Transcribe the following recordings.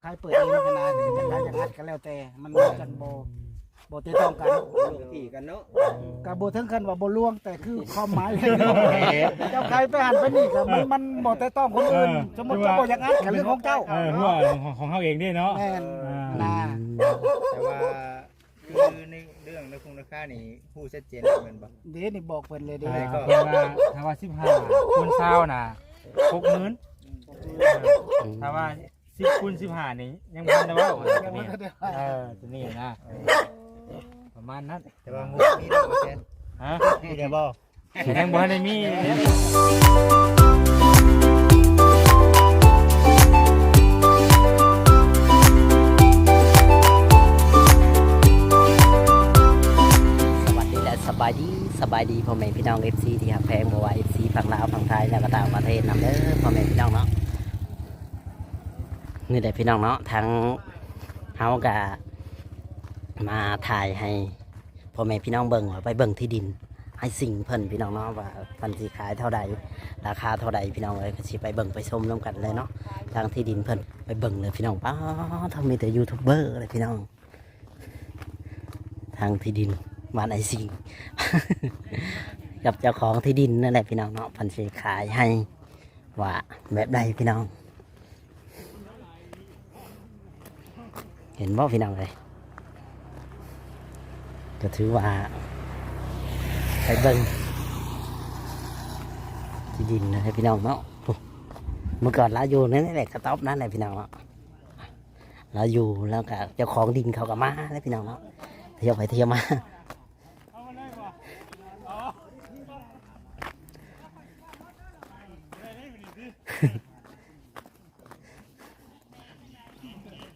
ใครเปิดเองขนาดจะใครจะงัดก็แล้วแต่มันจังโบโบติดต้องกันลงที่กันเนาะกับโบถึงขั้นว่าโบล่วงแต่คือความหมายเจ้าใครไปหันไปนี่ก็มันมันโบติดต้องคนอื่นสมมติเจ้าโบอยากงัดก็เรื่องของเจ้าเออหัวของของเขาเองด้วยเนาะแม่นอ่านะแต่ว่าคือในเรื่องในคงราคานี่ผู้ชัดเจนเหมือนบ่เดี๋ยวนี่บอกเพิ่นเลยเด้อ่าก็เพิ่นว่าถ้าว่าสิบห้าคูณเศร้าน่ะหกหมื่นถ้าว่า สิบคูณสิบห้านี่ยังมันได้เว่ายังไม่ได้เออตัวนี้นะประมาณนั้นแต่ว่างบมีแล้บ่แซ่นฮะมีได้บ่ยังบ่ทันได้มีสวัสดีและสบายดีสบายดีพ่อแม่พี่น้องเอฟซีที่หักแพงบัวเอฟซีฝั่งลาวฝั่งไทยและก็ต่างประเทศนำเด้อพ่อแม่พี่น้องเนาะ นี่แหละพี่น้องเนาะทั้งเฮากะมาถ่ายให้พ่อแม่พี่น้องเบิ่งว่าไปเบิ่งที่ดิน ให้สิ่งเพิ่นพี่น้องเนาะว่าเพิ่นสิขายเท่าใดราคาเท่าใดพี่น้องเลยก็สิไปเบิ่งไปชมร่วมกันเลยเนาะทางที่ดินเพิ่นไปเบิ่งเลยพี่น้องป้าทำมีแต่ยูทูบเบอร์เลยพี่น้อง ทางที่ดินบ้านไอซิงกับเจ้าของที่ดินนั่นแหละพี่น้องเนาะพันสีขายให้ว่าแบบใดพี่น้อง เห็นบ่พี่น้องเลยก็ถือว่าไปเบิ้งที่ดินนะให้พี่น้องเนาะเมื่อก่อนเราอยู่นั่นแหละกระต๊อบนั่นแหละพี่น้องเนาะเราอยู่แล้วก็เจ้าของดินเขาก็มาแล้วพี่น้องเนาะเที่ยวไปเที่ยวมา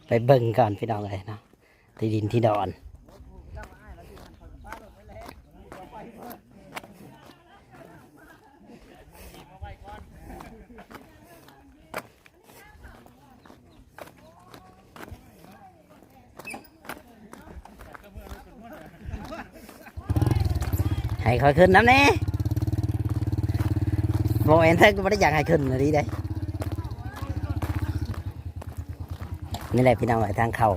ไปเบิ่งก่อนพี่น้องเลยเนาะที่ดินที่ดอน ให้คอยขึ้นน้ำแน่โมเอนเธอก็ไม่ได้อยากให้ขึ้นเลยดีได้ นี่แหละพี่น้องไอ้ทางเขา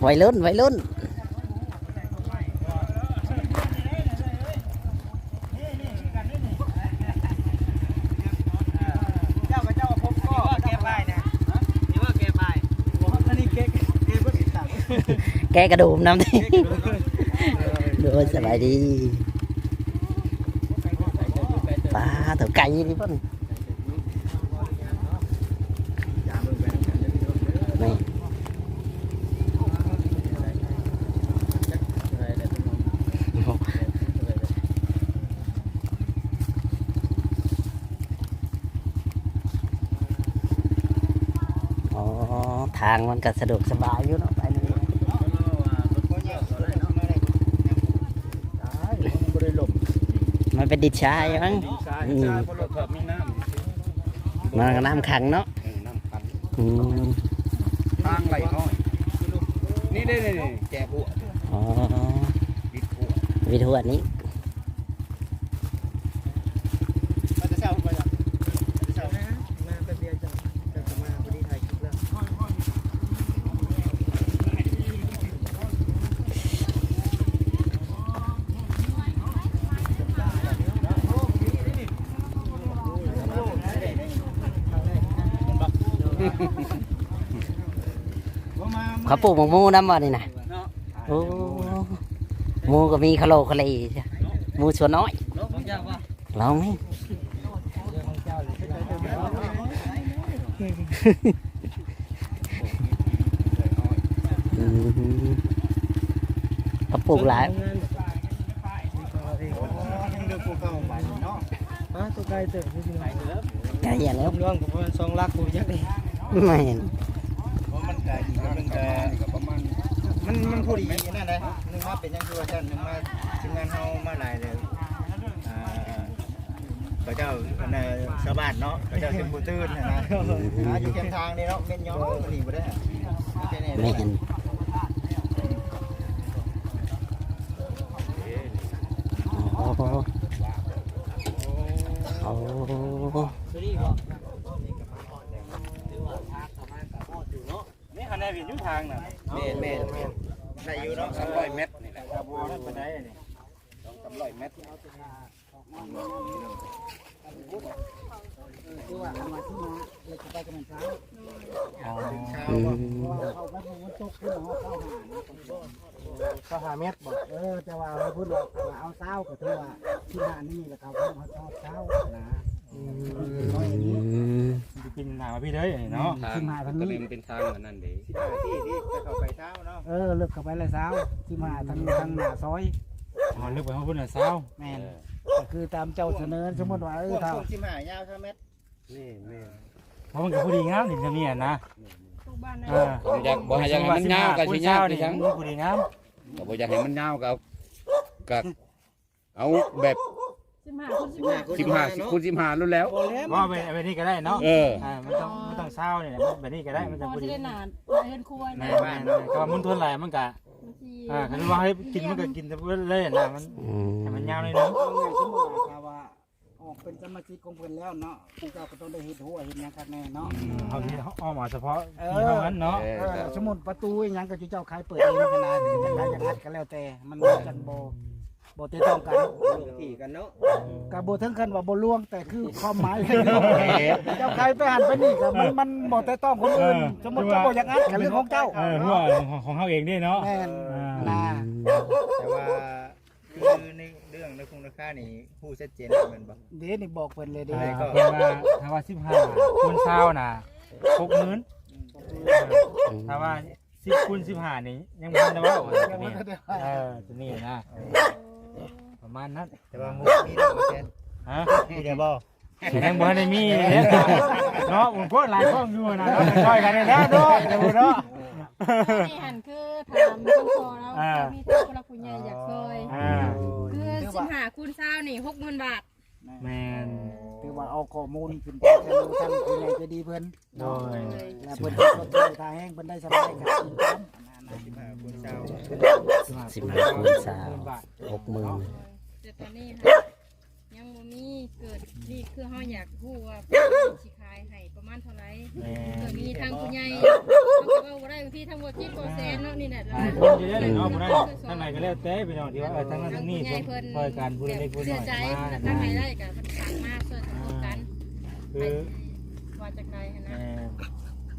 ไวัยรุ่นไวัยรุ่น เจ้ากับเจ้าพบก็แก้ป้ายนะนี่ว่าแก้ป้ายอันนี้แก้แก้บ่ติดตาม แกกระดูมน้ำที่ดูสบายดีปลาตัวไก่นี่ป่ะนี่อ๋อทางมันก็สะดวกสบายอยู่เนาะไปนี่ บ่ได้ล่ม มันเป็นดินชายมั้งใช่ใช่เพราะรถขับมีน้ำมันก็น้ำขังเนาะเออน้ำคันอืมทางไหลน้อย นี่ได้นี่แก้หัวอ๋อปิดหัววิทวดนี้มันจะเช้าไปจ้ะจะเช้ามาแป๊บเดียวจะจะมาพอดีถ่ายคลิปแล้ว เขาปลูกหมกมูน้ำบ่นี่นะโอ้หมูก็มีคาโลคาเลจ้ะหมูชัวน้อยลองนี่อืมเขาปลูกหลายยังเดือดเก่าไปเนาะฮะตัวไกลเต๋อจริงๆไก่อย่างแล้วเรื่องผมเป็นสองลักกูยักษ์ดิ ไม่เห็นมันไก่มันไก่ประมาณมันมันพอดีนั่นเลยนึกว่าเป็นยังคือว่าท่านหนึกว่าทีมงานเฮามาหลายเลยอ่าพระเจ้าในสาบ้านเนาะพระเจ้าเป็นผู้ตื่นนะนะอยู่เคียงทางนี่เนาะเป็นย้อมมันหนีบ่ได้ไม่เห็นโอ้โหโอ้โห ทางน่ะแม่นแม่นได้อยู่เนาะ200เมตรนี่แหละกระโบนั่นไปได้นี่200เมตรคือว่าเอามาที่มาเลยจะไปกันมันเช้าอ๋อเช้าอืบ่มเพราะว่าเอาไปมันตกขึ้นเอาเข้าหาเข้าหาเม็ดบ่เออแต่ว่าเราพูดว่าเอาเช้าก็ถือว่าที่หานี่แล้วก็เอาเขาทอดเช้านะอืมสิ กินหามาพี่เด้อนี่เนาะที่มาทางก็นี้เลยมันเป็นทางอันนั้นเด้ที่ที่จะเข้าไปเช้าเนาะเออเลิกเข้าไปเลยเช้าที่มาทางทางหน้าซอยอ๋อลึกไปห้องพุ่นน่ะเศร้าแม่นก็คือตามเจ้าเสนอสมมติว่าเอพอวกถ้าพวกที่มายาวเท่าเมตรนี่แม่เพราะมันก็พอดีงามนี่จะมีอะนะเออผมอยากบ่ให้อยากให้มันยาวก็สิยาวนี่นี่จังพอดีงามก็บ่อยากให้มันยาวก็เอาก็เอาแบบ สิบห้าคนสิบห้า15คูณ15รุ่นแล้วว่าไปไปนี่ก็ได้เนาะเออ อ่ามันต้องมันต้องเศร้าเนี่ยแบบนี้ก็ได้มันจะพพออจะดีได้นานเงินควรแม่แม่ก็มันทนไหลมันก็อ่าคันว่าให้กินมันก็กินแต่เลยนะมันอืมให้มันยาวเลยเนาะเอาไงสมมติว่าว่าออกเป็นสมาชิกของเพิ่นแล้วเนาะผู้เจ้าก็ต้องได้เฮ็ดหัวเฮ็ดหยังกันแน่เนาะเอาที่อ้อมมาเฉพาะที่เท่านั้นเนาะเอเอออสมมุติประตูอหยังก็จุเจ้าขายเปิดเองขนาดนี้จะขายอย่างนั้นก็แล้วแต่มันบ่จันบ่ บ่ติดต้องกันที่กันเนาะก็บ่ถึงขั้นว่าบ่ล่วงแต่คือความหมายเลยเจ้าใครไปหันไปนี่ก็มันมันบ่แต่ต้องคนอื่นสมมุติเจ้าบ่อย่างนั้นก็เรื่องของเจ้าเออหัวของของเขาเองนี่เนาะแม่นอ่านะแต่ว่าคือในเรื่องในคุณค่านี่ผู้ชัดเจนเหมือนบ่เดี๋ยวนี่บอกเพิ่นเลยเด้อ่าอเพิ่นว่าถ้าว่าสิบห้าคูณเช้าน่ะหกหมื่นถ้าว่าสิบคูณสิบห้านี่ยังพันนะว่าตัวนี้เออตัวนี้นะ ประมาณนั้นแต่ว่างบมีได้บ่แค่ฮะมีเดี๋ยวบอกยังบ่ได้มีเนี่ยเนาะผมก็หลายข้องอยู่นะเนาะช่วยกันได้แล้วเนาะเดี๋ยวเนาะนี่หันคือถามต้องพอแล้วอ่ามีท่านคนละผู้ใหญ่อยากซอยอ่าคือสิบห้าคูณเช้านี่หกหมื่นบาทแมนถือว่าเอาข้อมูลขึ้นไปจะรู้ท่านผู้ใหญ่ใจะดีเพิ่นโดยแล้วเพิ่นก็ช่วยทาแห้งเพิ่นได้สบายกับกินตามอันนั้นนะ15คูณเช้าสิบห้าคูณสามหกหมื่นแต่ตอนนี้ค่ะยังบ่มีเกิดนี่คือเฮาอยากรู้ว่าสิขายให้ประมาณเท่าไหร่แมเกินดมีทางผู้ใหญ่เขาก็ว่าบ่ได้บางทีทั้งหมดที่โปรเซนเนาะนี่แหละหลายคนจะได้เนาะบ่ได้ทั้งไหนก็แล้วแต่พี่น้องที่ว่าเออทั้งนั้นทั้งนี้ผู้ใหญ่เพิ่นช่วยกันผู้เล็กผู้น้เสีอยยใจมาทางไหนได้ก็มันสั่งมาช่วยสนุกกันคือว่าจะไกลหั้นแมนะน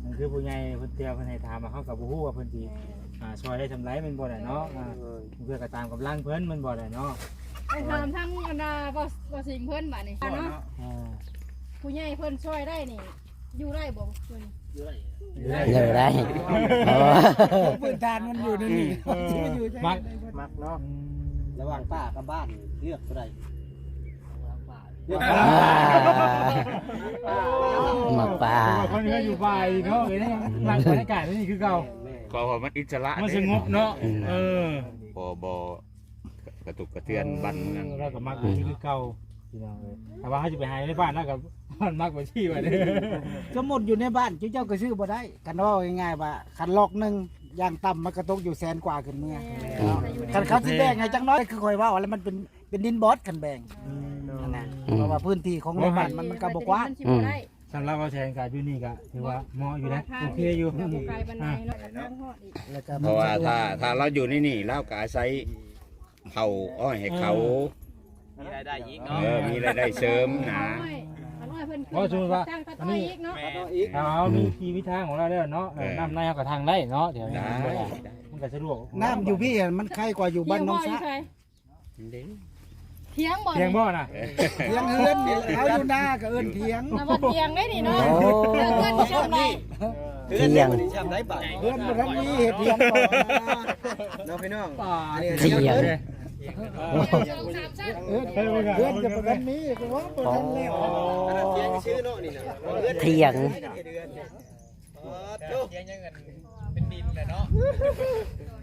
มันคือผู้ใหญ่เพิ่นเตียวเพิ่นให้ถามมาเขากับบ่ฮู้ว่าเพิ่นสิอ่าช่วยได้ทำไรมันบ่ได้เนาะอ่า เพื่อก็ตามกำลังเพิ่นมันบ่ได้เนาะ ไปถามทั้งบรรดาบ่บ่สิงเพิ่นบัดนี้เนาะอ่าผู้ใหญ่เพิ่นช่วยได้นี่ อยู่ได้บ่เพิ่นเงินได้โอ้พื้นฐานมันอยู่ในนี่เออมักมักเนาะระหว่างป้ากับบ้านเลือกเท่าไหร่อ่าหมักปลาคนก็อยู่บ่ายเนาะเอ้ยนี่หลังบรรยากาศนี่คือเก่าก็ว่ามันอิสระมันสงบเนาะเออบ่บ่ กระตุกกระเทือนบันนั่นเราก็มักอยู่คือเก่าพี่น้องเอ้ยแต่ว่าเขาจะไปหาในบ้านแล้วกับมันมักไปที่ไว้เด้อสมมุติอยู่ในบ้านจุเจ้าก็ซื้อบ่ได้กันว่าง่ายๆว่าคันลอกหนึงอย่างต่ำมันก็ตกอยู่แสนกว่าขึ้นเมื่อคันเขาสิแบ่งให้จังน้อยคือคอยว่าแล้วมันเป็นเป็นดินบอสคันแบ่งนั่นนะเพราะว่าพื้นที่ของในบ้านมันมันก็บ่กว้างมันสิบ่ได้สำหรับเราแทนการอยู่นี่ก็ถือว่าเหมาะอยู่นะโอเคอยู่ก็บ่ไกลบันไดเนาะทางฮอดอีกแล้วก็เพราะว่าถ้าถ้าเราอยู่นี่นี่เราก็อาศัย เผาอ้อยให้เขา มีรายได้อีกเออ มีรายได้เสริมนะน้อยน้อยเพิ่นเพราะสมมติว่าจ้างตัดอันอ้อยนี้อีกเนาะถ้าเรามีทีวิธางของเราแล้วเนาะเออน้ำในเขาก็ทางได้เนาะเดี๋ยวนี้ได้มันก็สะดวกน้ำอยู่พี่มันใครกว่าอยู่บ้านน้องเถียซะบ่เถียงบ่เพียงบ่น่ะเถียงเฮือนเอาอยู่หน้าก็เอิ้นเถียงนะบ่เถียงได้นี่เนาะโอ้เรื่องเงินที่ชอบได้เที่ยงชำได้บ่เฮือนบ่ทันมีเฮ็ดเถียงก่อนน้องพี่น้องเที่ยงสองสามชั้น เฮือนเฮือนจะบ่ทันมีก็ว่าบ่ทันแล้วเสียงชื่อเนาะนี่นะเที่ยงโจ้เสียงยังเงินเป็นดินแหละเนาะ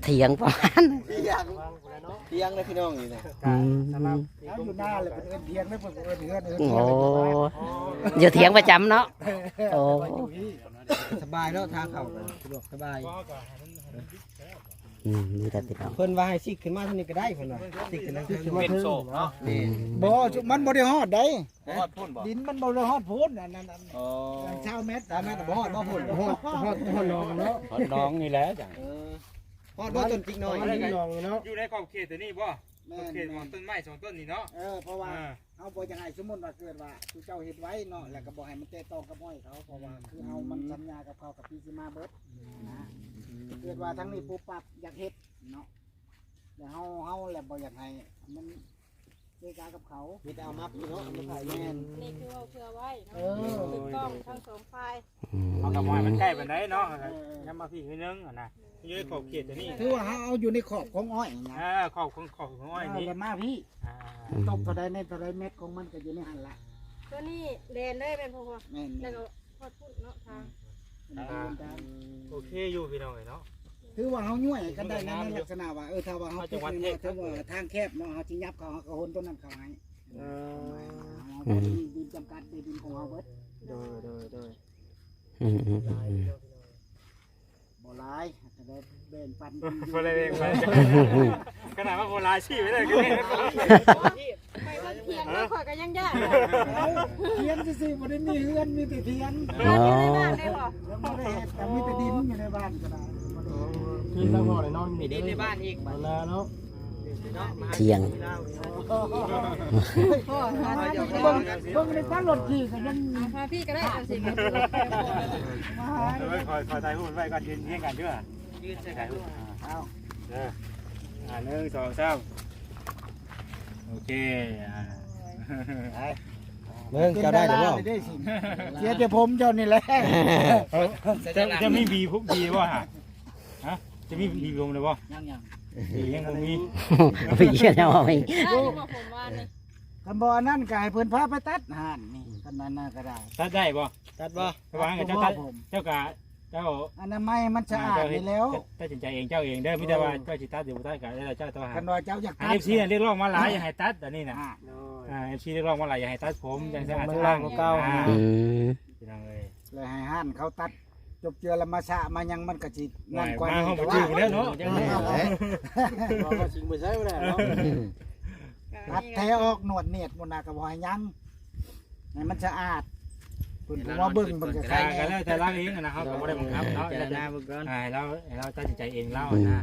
เที่ยงประมาณเสียงเสียงเลยพี่น้องนี่นะอืมเอาอยู่หน้าเลยเป็นเอิ้นเถียงไม่เพิ่นเอิ้นเฮือนเอิ้นโอ้อยู่เถียงประจำเนาะโอ้สบายเนาะทางเข้าสะดวกสบาย อืมนี่แต่พี่น้องเพิ่นว่าให้ซิกขึ้นมาเท่านี้ก็ได้เพิ่นว่าซิกขึ้นมาขึ้นมาเป็นโศกเนาะอืมบ่มันบ่ได้ฮอดได้ฮอดพุ่นบ่ดินมันบ่ได้ฮอดโพ้นอันนั้นอันอ๋อนั้นชาวเม็ดชาวเม็ดบ่ฮอดบ่พุ่นฮอดฮอดฮอดน้องเนาะฮอดน้องนี่แหละจ้ะฮอดบ่ต้นจิกน้อยน้องเนาะอยู่ในขอบเขตตัวนี้บ่ แม่ขอบเขตของนต้นไม้สองต้นนี่เนาะ เออเพราะว่าอ่าเอาบ่จังไห้สมมุติว่าเกิดว่าผู้เจ้าเฮ็ดไว้เนาะแล้วก็บ่ให้มันเตะตองกับอ้อยเขาเพราะว่าคือเฮามันสัญญากับเขากับพี่สิมาเบิดนะเกิดว่าทั้งนี้ปุ๊บปั๊บอยากเฮ็ดเนาะแล้วเฮาเฮาแหละบ่อยากให้มัน เจกากับเขามีแต่เอามักอยู่เนาะเอามาขายแม่นนี่คือเอาเพื่อไว้เอเนาะอถูกต้องทั้งสองฝ่ายอืมเอากับหมอยมันใกล้ปานใดเนาะยังมาพี่นิดนึงอะนะอยู่ในขอบเขตตัวนี้คือว่าเฮาเอาอยู่ในขอบของอ้อยนะอ่าขอบของขอบของอ้อยนี้เามาพี่อ่าตกเท่าใดในเท่าใดเม็ดของมันก็อยู่ในหันละตัวนี้แดนเลยเป็นพอแม่นแล้วก็พอดพูดเนาะทางโอเคอยู่พี่น้องเอ้ยเนาะ คือว่าเฮาย่วยกันได้ในลักษณะว่าเออถ้าว่าเฮาเอาจังหวัดเทเทพถ้าว่าทางแคบเนาะเฮาสิยับเขาเฮาก็โหนต้นนั้นเขาให้เออเฮาดินดินจำกัดดินของเฮาเบิดโดยโดยโดยอืมอืมอืมบ่หลายก็ได้แบ่งปันบ่ได้เองไปขนาดว่าโบราณชีพไม่ได้ก็ได้ไปเบิ่งเทียงแล้วข่อยก็ยังยากเอาเทียนซื่อๆบ่ได้มีเฮือนมีแต่เทียนเพื่อนอยู่ในบ้านได้บ่แล้วบ่ได้เฮ็ดแต่มีแต่ดินอยู่ในบ้านก็ได้ บ่ได้กินแล้วบ่ได้นอนมีดินในบ้านอีกบัดนาเนาะเที่ยงพ่อหาทางเบิ่งเบิ่งในทางรถขี่ก็ยังพาพี่ก็ได้เอาสิมาหาเดี๋ยวคอยคอยถ่ายรูปไว้ก่อนยืนเที่ยงกันด้วยยืนถ่ายรูปเอาเด้ออ่าหนึ่งสองสามโอเคอ่าเบิ่งเจ้าได้หรือบ่ได้สิเสียแต่ผมเจ้านี่แหละจะจะมีบีพุกบีบ่ฮะฮะ จะมีบีลงเลยบ่ยังยังบียังบ่มีพี่เชื่อเอาเองได้อยู่บ่ผมว่านี่กันบ่อันนั่นก็ให้เพิ่นพาไปตัดห่านนี่กันนั้นน่ะก็ได้ตัดได้บ่ตัดบ่ระวังกับเจ้าตัดผมเจ้ากะเจ้าอันนั้นไม่มันสะอาดนี่แล้วตัดสินใจเองเจ้าเองเด้อไม่ได้ว่าเจ้าสิตัดหรือบ่ตัดก็ได้เจ้าตัวหากันว่าเจ้าอยากอันตัด FC เนี่ยเรียกร้องมาหลายอย่าให้ตัดอันนี้น่ะอ่าอ่า FC เรียกร้องมาหลายอย่าให้ตัดผมอย่างสะอาดมันสะล่าอ้างงเก่าอ่าอืมพี่น้องเอ้ยเลยให้ห่านเขาตัด จบเจือแล้วมาสะมายังมันก็สิมานั่นกว่ามานี้ห้องปแต่ระชุว่ามแล้วเนาะจังได๋เราก็ชิงไปใช้บ่ได้เนาะตัดแท้ออกหนวดเนียดมุนาก็บ่ให้ยังให้มันสะอาดเพิ่นก็ว่าเบิ่งมันก็ใครก็แน่แล้วแต่เราเองนะครับก็บ่ได้บังคับเนาะเจรนาเบิ่งก่อนอ่าเราเราตัดสินใจเองเล่านะ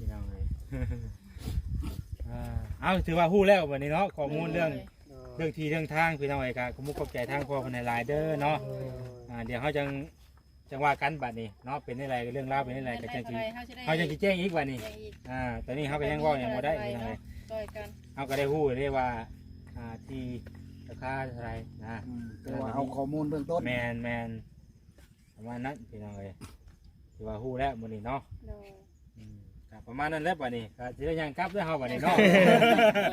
พี่น้องเอ้ยอ่าเอาถือว่าฮู้แล้ววันนี้เนาะข้อมูลเรื่อง เรื่องที่เรื่องทางพี่น้องเอ้ยก็ขอบมุกขอบใจทางพ่อคนในไลน์เด้อเนาะอ่าเดี๋ยวเฮาจัง จังว่ากันบัดนี้เนาะเป็นอะไรเรื่องราวเป็นอะไรก็จังสิเฮาจังสิแจ้งอีกบัดนี้อ่าตอนนี้เขาก็ยังเว่ายังบ่ได้พี่น้องเอ้ยต่อยกันเขาก็ได้ฮู้เลยว่าอ่าที่ราคาเท่าไหรนะอืมแต่ว่าเอาข้อมูลเบื้องต้นแมนแมนประมาณนั้นพี่น้องเอ้ยถือว่าฮู้แล้วมื้อนี้เนาะโดยอืมก็ประมาณนั้นแหล้วบัดนี้ก็สิได้ย่างกลับเด้อเฮาบัดนี้เนาะ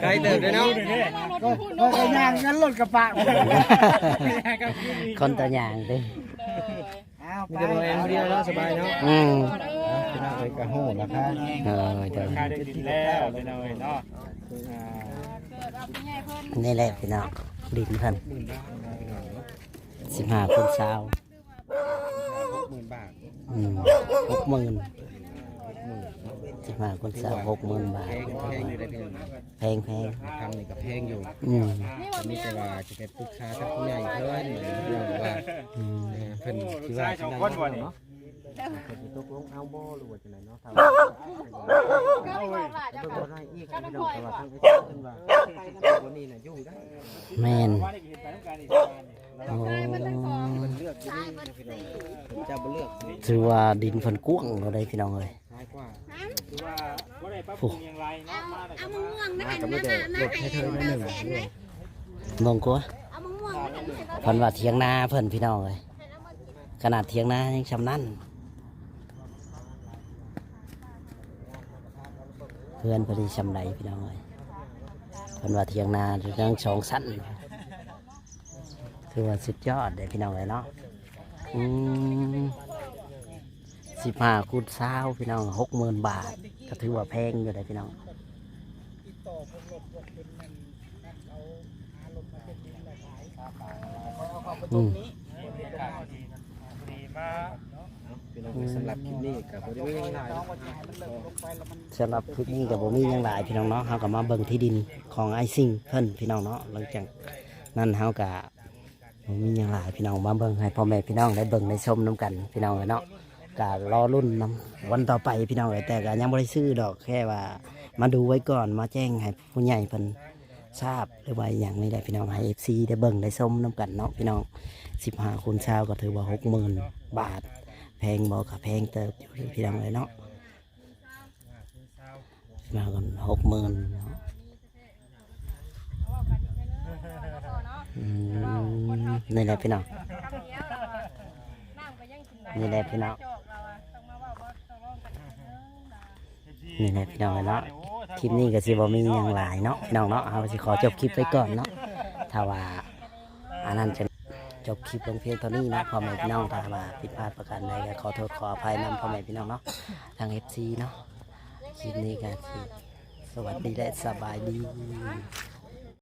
ไกลเติบเลยเนาะก็ก็ก็ย่างงั้นรถกระบะคนตัวอย่างเด้เอา มีไปแต่บ่แอนผู้เดียวเนาะสบายเนาะอืมพี่น้องเอ้ยก็ฮู้ราคาเออเดี๋ยวราคาได้ดินแล้วพี่น้องเอ้ยเนาะอ่าเกิดเอาไปใหญ่เพิ่นนี่แหละพี่น้องดินเพิ่นสิบห้าคูณสาว60,000บาทอืมหกหมื่น สิบห้าคูณสาวหกหมื่นบาทแพงแพงอยู่ได้พี่น้องแพงแพงทำนี่ก็แพงอยู่อืมนี่มีแต่ว่าจะไปปรึกษากับผู้ใหญ่เพิ่นว่าอืมเออเพิ่นลูคิกดว่าชายสองคนบ่นี่เพิ่นสิตกลงเอาบ่หรือว่าจังไดเนาะถ้าก็ไม่บอกหลายจังบ่ค่ได้อีกพี่น้องแต่ว่าทางไปเพิ่นว่าวันนี้น่ะอยู่ได้แม่นว่าได้กินไปน้ำกันอีกโอ้ใช่มันทั้งสองมันเลือกอยู่นี่พี่น้องเพิ่นจะบ่เลือกถือว่าดินเพิ่นกว้างเราได้พี่น้องเลย ซ้ายกว่าคือว่าบ่ได้ปรับปรุงอย่างไรเนาะมาแล้วก็มามาก็ไม่ได้ลดให้เธอหน่อยหนึ่งมองกัวเพิ่นว่าเถียงนาเพิ่นพี่น้องเลยขนาดเถียงนายังชำนั่นเพื่อนเพอดีชำไรพี่น้องเลยเพิ่นว่าเถียงนาเรื่องสองสั้นคือว่าสุดยอดเลยพี่น้องเลยเนาะอืม สิบห้าคูณเศร้าพี่น้องหกหมื่นบาท ก็ถือว่าแพงอยู่เลยพี่น้องอืมดีมาพี่น้องสำหรับคลิปนี้กับบริเวณง่ายน้องว่าจะให้มันเลิกลงไปแล้วมันสำหรับคลิปนี้กับผมมีหยังหลายพี่น้องเนาะเฮาก็มาเบิ่งที่ดินของไอซิงเพิ่นพี่น้องเนาะหลังจากนั้นเฮาก็บ่มีหยังหลายพี่น้องมาเบิ่งให้พ่อแม่พี่น้องได้เบิ่งได้ชมนํกันพี่น้องเนาะ ก็รอรุ่นนํวันต่อไปพี่น้องแต่ก็ยังบ่ได้ซื้อดอกแค่ว่า มาดูไว้ก่อนมาแจ้งให้ผู้ใหญ่เพิ่นทราบหรือว่าอย่างนี้ได้พี่น้องให้ FC ได้เบิ่งได้ชมนํกันเนาะพี่น้อง15คูณเช้าก็ถือว่า60,000บาท แพงบ่ก็แพงเติบอยู่พี่น้องเลยเนาะมากันหกหมื่นนี่แหละพี่น้องเดียวเราอะน้ำก็ยังกินได้นี่แหละพี่น้องมาเว่าว่าต้องร้องกันเด้ นี่นะพี่น้องเนาะคลิปนี้ก็สิบ่มีหยังหลายเนาะพี่น้องเนาะเอาสิขอจบคลิปไว้ก่อนเนาะถ้าว่าอันนั้นจะจบคลิปลงเพียงเท่านี้นะพ่อแม่พี่น้องถ้าว่าผิดพลาดประการใดก็ขอโทษขออภัยนำพ่อแม่พี่น้องเนาะทาง FC เนาะคลิปนี้ก็สิสวัสดีและสบายดี